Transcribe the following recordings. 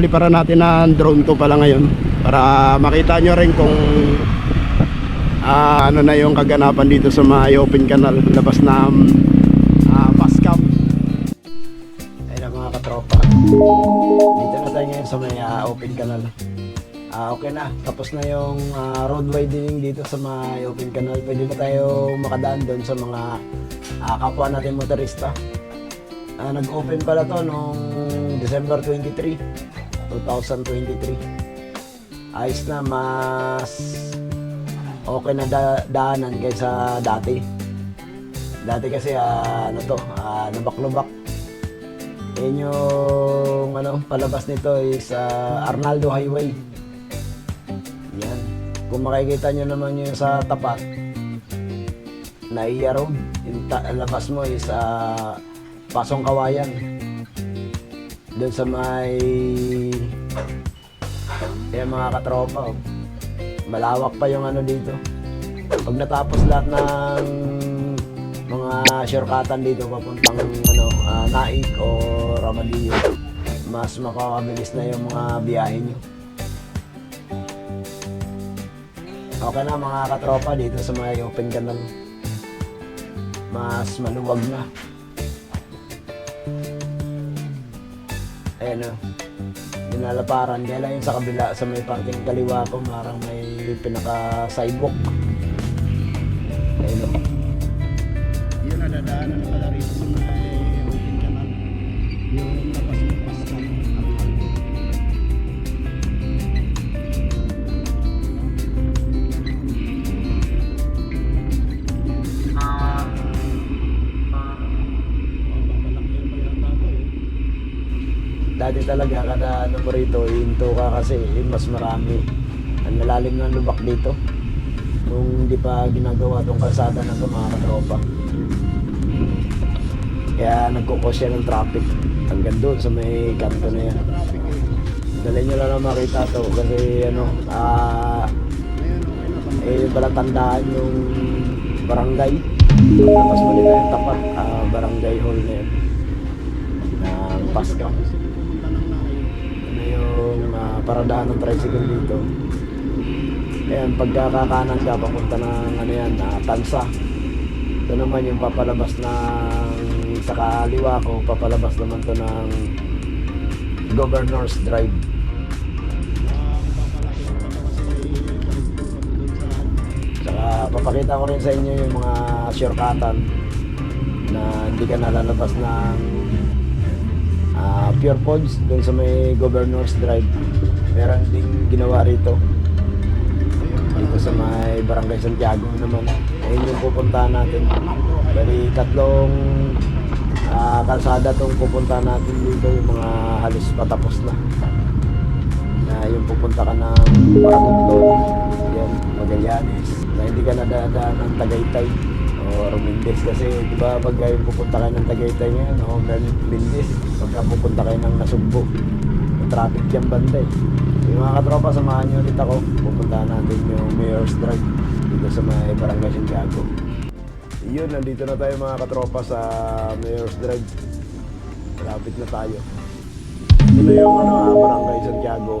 paliparan natin ng drone ko pala ngayon para makita nyo rin kung ah, ano na yung kaganapan dito sa may open canal labas ng uh, bus camp ayun na mga katropa dito na tayo ngayon sa may ah, open canal Ah, okay na. Tapos na yung ah, road widening dito sa may open canal. Pwede na tayo makadaan doon sa mga ah, kapwa natin motorista. Ah, nag-open pala to noong December 23, 2023. Ayos na, mas okay na da- daanan kaysa dati. Dati kasi ah, ano to, ah, lubak-lubak. Yan yung ano, palabas nito is ah, Arnaldo Highway. Yan. Kung makikita nyo naman yung sa tapat, Naiya Road, yung labas mo is ah, Pasong Kawayan. Doon sa may yan mga katropa. oh. Malawak pa yung ano dito. Pag natapos lahat ng mga shortcutan dito papuntang ano, ah, Naik o Ramadillo, mas makakabilis na yung mga biyahe nyo. Okay na mga katropa dito sa mga open canal. Mas maluwag na. Ayan o. Dinalaparan. Kaya lang yung sa kabila, sa may parking kaliwa ko, marang may pinaka-sidewalk. Talaga kada ano mo rito, hinto ka kasi eh, mas marami. Ang lalalim ng lubak dito. Nung hindi pa ginagawa tong kalsada to mga katropa. Kaya nagkukos siya ng traffic hanggang doon sa may kanto na yan. Dali nyo lang makita to kasi ano, ah, eh pala tandaan yung barangay. Mo nila yung tapat, ah, barangay hall na yan. Ng Pascal. Ah, paradahan ng tricycle dito. Ayan, pagkakakanan ka, papunta ng ano yan, na Tansa. Ito naman yung papalabas ng sa kaliwa ko, papalabas naman to ng Governor's Drive. Saka papakita ko rin sa inyo yung mga shortcutan na hindi ka nalalabas ng ah, Pure Pods doon sa may Governor's Drive. Meron ding ginawa rito. Dito sa may Barangay Santiago naman. Ayun yung pupuntahan natin. Bali tatlong ah, kalsada tong pupuntahan natin dito yung mga halos patapos na. Na yung pupunta ka ng Paragondon, yan, Magallanes, na hindi ka nadadaan ng Tagaytay o Romindez kasi di ba pag pupunta ka ng Tagaytay ngayon o Romindez, pagka pupunta kayo ng Nasugbo, traffic jam banda eh. Yung mga katropa, samahan nyo ulit ako. Pupuntahan natin yung Mayor's Drive dito sa may Barangay Santiago. Yun, nandito na tayo mga katropa sa Mayor's Drive. Malapit na tayo. Ito yung ano, ah, Barangay Santiago.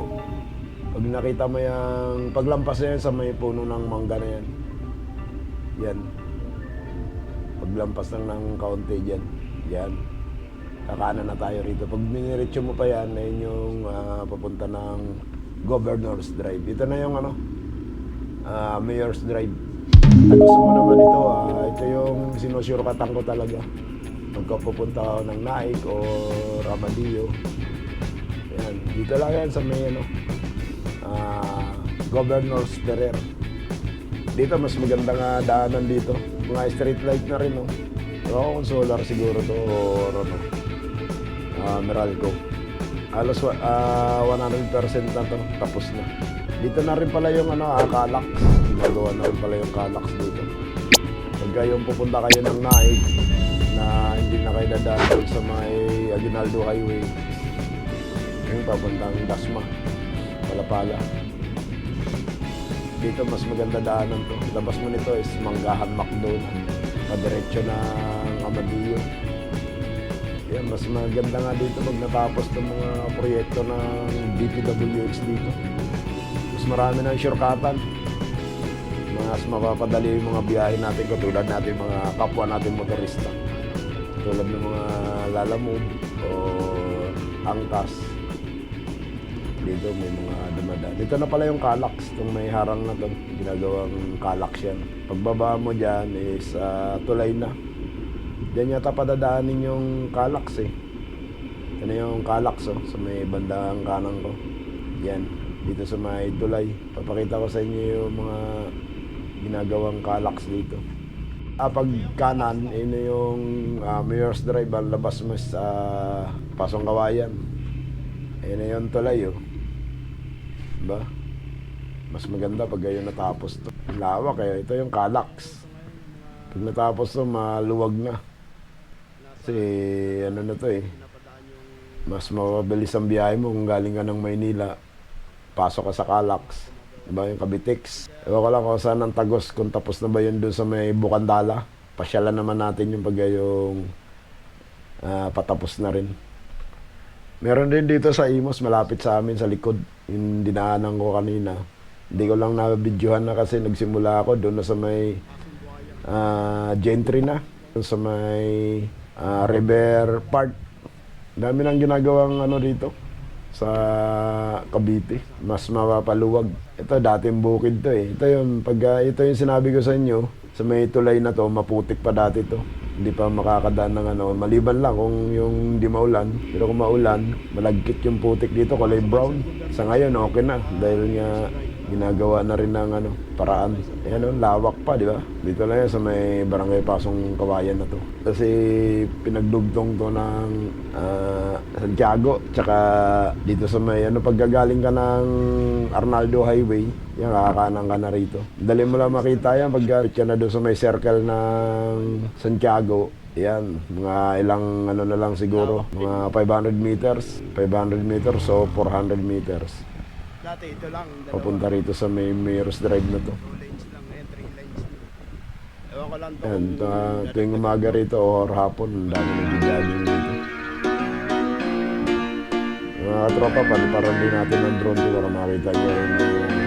Pag nakita mo yung paglampas na yan sa may puno ng mangga na yan. Yan. Paglampas lang ng kaunti dyan. Yan. Kakanan na tayo rito. Pag miniretso mo pa yan, na yun yung ah, papunta ng Governor's Drive. Ito na yung ano, ah, Mayor's Drive. At gusto mo naman ito, ah, ito yung sinusurkatan ko talaga. Pagka pupunta ako ng Naik o Ramadillo. Yan, dito lang yan sa may ano, ah, Governor's Ferrer. Dito mas maganda nga daanan dito. Mga street light na rin, no. Pero kung solar siguro to or ano, ah, Meralco. Halos wa- ah, 100% na to, tapos na. Dito na rin pala yung ano, ah, Calax. Ginagawa na rin pala yung Calax dito. Pagka yung pupunta kayo ng Naig, na hindi na kayo dadaan sa may Aguinaldo Highway, yung papuntang Dasma, Palapala. Dito mas maganda daanan to. Labas mo nito is Manggahan Macdo na. Padiretso ng Amadillo. Yan, mas maganda nga dito pag natapos ng mga proyekto ng DPWH dito. Mas marami ng shortcutan. Mas mapapadali yung mga biyahe natin katulad natin mga kapwa natin motorista. Tulad ng mga lalamove o angkas. Dito may mga dumadaan. Dito na pala yung Calax. Itong may harang na to. Ginagawang Calax yan. Pagbaba mo dyan is ah, tulay na. Diyan yata padadaanin yung Calax eh. Na yung Calax oh, sa may bandang kanan ko. Yan, dito sa may tulay. Papakita ko sa inyo yung mga ginagawang Calax dito. Ah, pag kanan, na yung ah, Mayor's Drive, ang labas mo sa Pasong Kawayan. Na yung tulay oh. Diba? Mas maganda pag gayon natapos to. Lawak kaya ito yung Calax. Pag natapos to, maluwag na. Kasi ano na to eh. Mas mapabilis ang biyahe mo kung galing ka ng Maynila. Pasok ka sa Calax. Diba yung Kabitex. Ewan ko lang kung saan ang tagos. Kung tapos na ba yun doon sa may Bukandala. Pasyalan naman natin yung pag yung ah, patapos na rin. Meron din dito sa Imos, malapit sa amin, sa likod. Yung dinaanan ko kanina. Hindi ko lang nabidyohan na kasi nagsimula ako doon na sa may ah, Gentry na. Sa may ah, River Park. Dami nang ginagawang ano dito sa Cavite. Mas mapapaluwag. Ito, dating bukid to eh. Ito yung, pag, ah, ito yung sinabi ko sa inyo, sa may tulay na to, maputik pa dati to. Hindi pa makakadaan ng ano. Maliban lang kung yung hindi maulan. Pero kung maulan, malagkit yung putik dito, kulay brown. Sa ngayon, okay na. Dahil nga, ginagawa na rin ng ano, paraan. Ayan o, lawak pa, di ba? Dito lang yan sa may barangay Pasong Kawayan na to. Kasi pinagdugtong to ng ah, Santiago, tsaka dito sa may, ano, paggagaling ka ng Arnaldo Highway, yan, kakakanan ka na rito. Dali mo lang makita yan pag ka na doon sa may circle ng Santiago. Yan, mga ilang ano na lang siguro, mga 500 meters, 500 meters o 400 meters. Dati ito lang, dalawa. Papunta rito sa may Mayor's Drive na to. Two lanes lang, entry lanes. Ewan ko lang to. Kung- uh, tuwing umaga rito o hapon, ang dami nag-jogging dito. Mga katropa, paliparan din natin ng drone to para makita nyo rin yung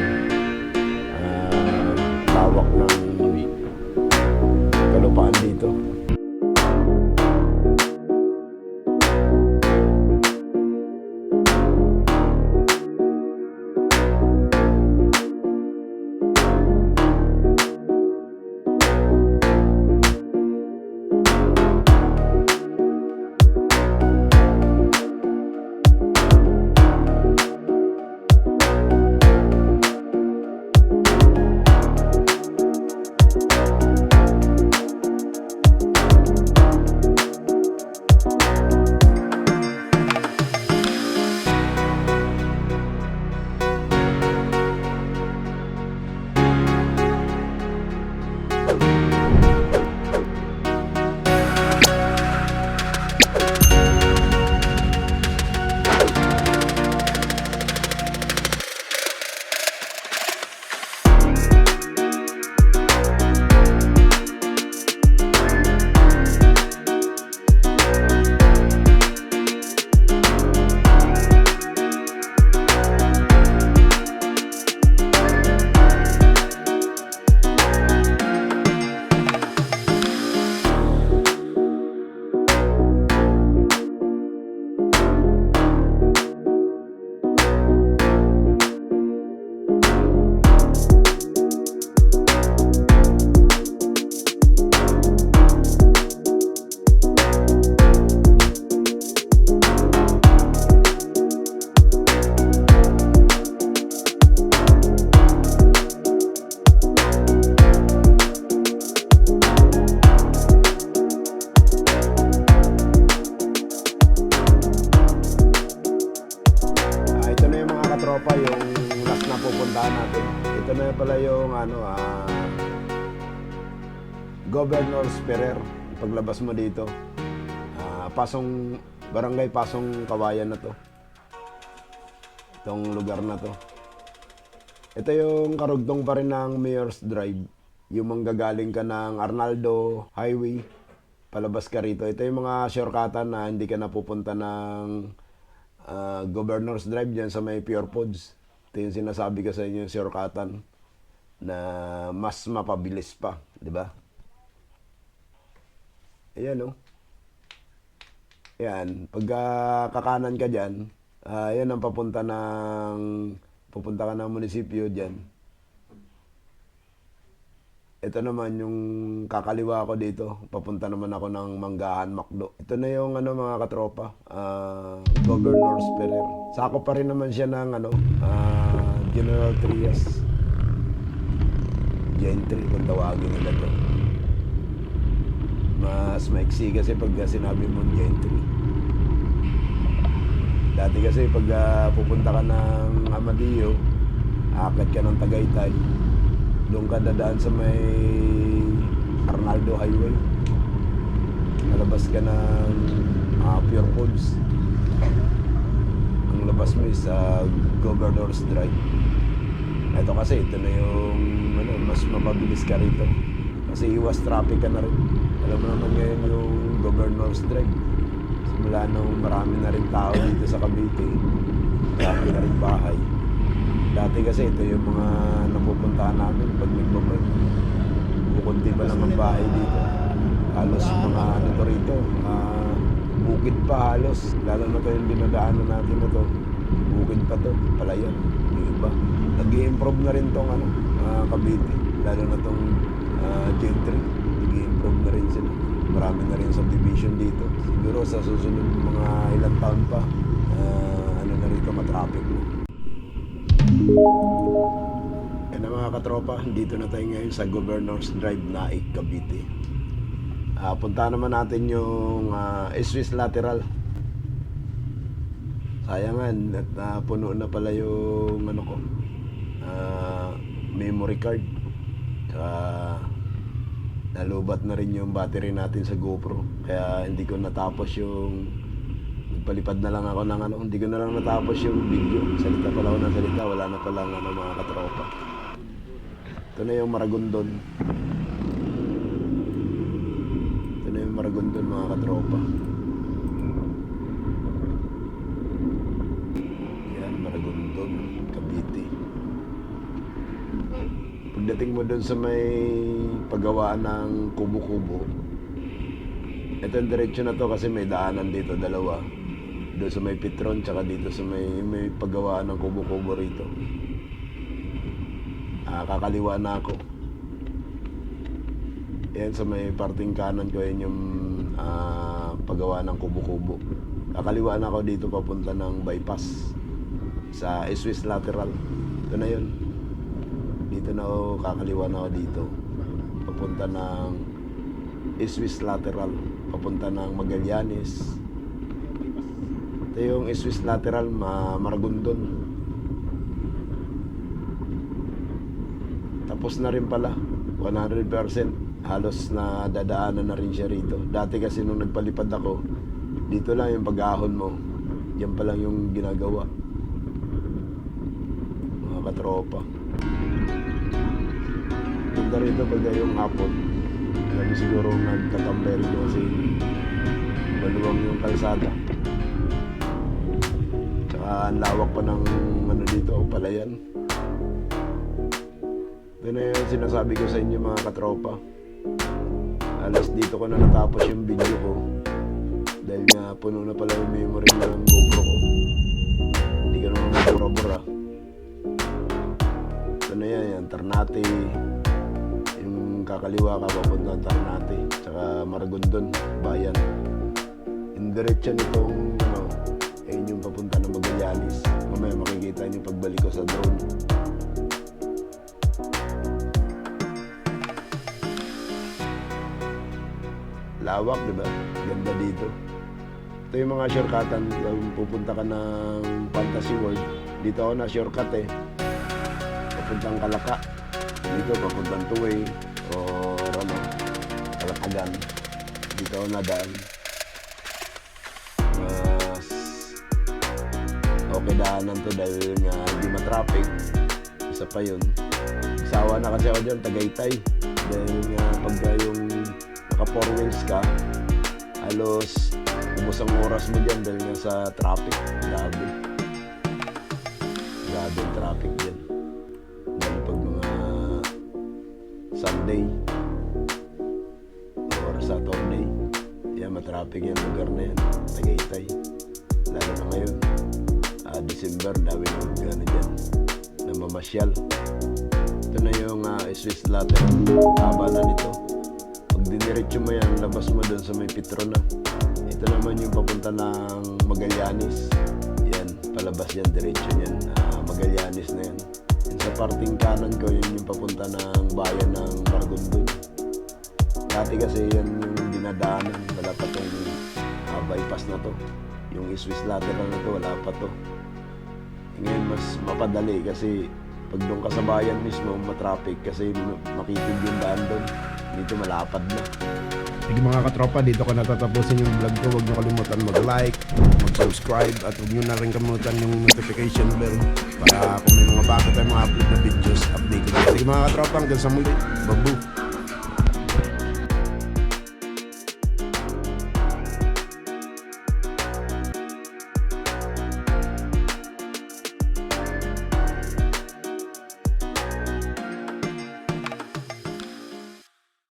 Paglabas mo dito, ah, pasong, barangay Pasong Kawayan na to. Itong lugar na to. Ito yung karugtong pa rin ng Mayor's Drive. Yung manggagaling ka ng Arnaldo Highway. palabas ka rito. Ito yung mga shortcutan na hindi ka napupunta ng ah, Governor's Drive dyan sa may Pure Foods. Ito yung sinasabi ko sa inyo, yung shortcutan na mas mapabilis pa, di ba? Ayan, oh. Yan, pagka kakanan ka dyan, ah, yan ang papunta ng, pupunta ka ng munisipyo dyan. Ito naman yung kakaliwa ko dito, papunta naman ako ng Manggahan, Macdo. Ito na yung ano mga katropa, ah, Governor's Ferrer. Sako pa rin naman siya ng ano, ah, General Trias. Gentry kung tawagin nila to. Mas maiksi kasi pag sinabi mong gentry. Dati kasi pag ah, pupunta ka ng Amadillo, akit ka ng Tagaytay, doon ka dadaan sa may Arnaldo Highway. Nalabas ka ng ah, Pure Foods. Ang labas mo is sa Governor's Drive. Ito kasi, ito na yung ano, mas mapabilis ka rito. Kasi iwas traffic ka na rin. Alam mo naman ngayon yung Governor's Drive. Simula nung marami na rin tao dito sa Cavite, marami na rin bahay. Dati kasi ito yung mga napupuntahan namin pag nagbabay. Kukunti pa lang ang bahay dito. Halos mga ano to rito, ah, bukid pa halos. Lalo na to yung dinadaanan natin na to. Bukid pa to, palayan, yung iba. nag improve na rin tong ano, ah, Cavite. Lalo na tong uh, Gentry. Nag improve na rin sila. Marami na rin subdivision dito. Siguro sa susunod mga ilang taon pa, ah, ano na rito, matraffic na. Yan mga katropa, dito na tayo ngayon sa Governor's Drive Naik, Cavite. Ah, punta naman natin yung ah, Swiss Lateral. Sayangan, at ah, puno na pala yung ano ko, ah, memory card. Tsaka nalubat na rin yung battery natin sa GoPro. Kaya hindi ko natapos yung palipad na lang ako ng ano, hindi ko na lang natapos yung video. Salita pala ako ng salita, wala na palang ano, mga katropa. Ito na yung Maragondon. Ito na yung Maragondon mga katropa. Yan, Maragondon, Cavite. Pagdating mo doon sa may paggawaan ng kubo-kubo, ito yung diretsyo na to kasi may daanan dito, dalawa. Doon sa may Petron, tsaka dito sa may, may paggawaan ng kubo-kubo rito. Ah, kakaliwa na ako. Yan sa may parting kanan ko, yan yung ah, paggawa ng kubo-kubo. Kakaliwa na ako dito papunta ng bypass sa Swiss Lateral. Ito na yun. Dito na ako, kakaliwa na ako dito. Papunta ng Swiss Lateral. Papunta ng Magallanes. Ito yung Swiss Lateral, ma Maragondon. Tapos na rin pala. 100%. Halos na dadaanan na rin siya rito. Dati kasi nung nagpalipad ako, dito lang yung pag-ahon mo. Yan pa lang yung ginagawa. Mga katropa. Punta rito pag yung hapon. Mo siguro nagtatambay rito kasi maluwang yung kalsada. Tsaka ang lawak pa ng ano dito, palayan. Ito na yung sinasabi ko sa inyo mga katropa. Alas dito ko na natapos yung video ko. Dahil nga puno na pala yung memory ng GoPro ko. Hindi ka naman mabura-bura. Ito na yan, yan, Ternate. Kakaliwa ka papunta Ternate. Tsaka Maragondon, bayan. Yung diretso nitong, ano, ayun yung papunta ng Magallanes. Mamaya makikita niyo pagbalik ko sa drone. Lawak, di ba? Ganda dito. Ito yung mga shortcutan. Pupunta ka ng Fantasy World. Dito ako na shortcut eh. Papuntang Kalaka. Dito, papuntang Tuway. Kalakagan. Dito ako nadaan. Mas okay daanan to dahil nga hindi matraffic. Isa pa yun. Sawa na kasi ako dyan, Tagaytay. Dahil nga pagka yung naka four wheels ka, halos ubos ang oras mo dyan dahil nga sa traffic. Grabe. Grabe traffic dyan. Dahil pag mga Sunday matraffic yan lugar na yan. Tagaytay. Lalo na ngayon. ah, December, dami ng gano'n dyan. Namamasyal. Ito na yung uh, Swiss latte. Haba na nito. Pag diniretso mo yan, labas mo doon sa may Petrona. Ito naman yung papunta ng Magallanes. Yan, palabas yan, diretso yan. Ah, Magallanes na yan. Yan sa parting kanan ko, yun yung papunta ng bayan ng Maragondon. Dati kasi yan yung dinadaanan. Wala pa tong ah, bypass na to. Yung Swiss lateral na to, wala pa to. Eh, Ngayon mas mapadali kasi pag doon ka sa bayan mismo, matraffic kasi ma- makitid yung daan doon. Dito malapad na. Sige mga katropa, dito ko natatapusin yung vlog ko. Huwag nyo kalimutan mag-like, mag-subscribe, at huwag nyo na rin kalimutan yung notification bell para kung may mga bago tayong mga upload na videos, updated. Sige mga katropa, hanggang sa muli. Babu!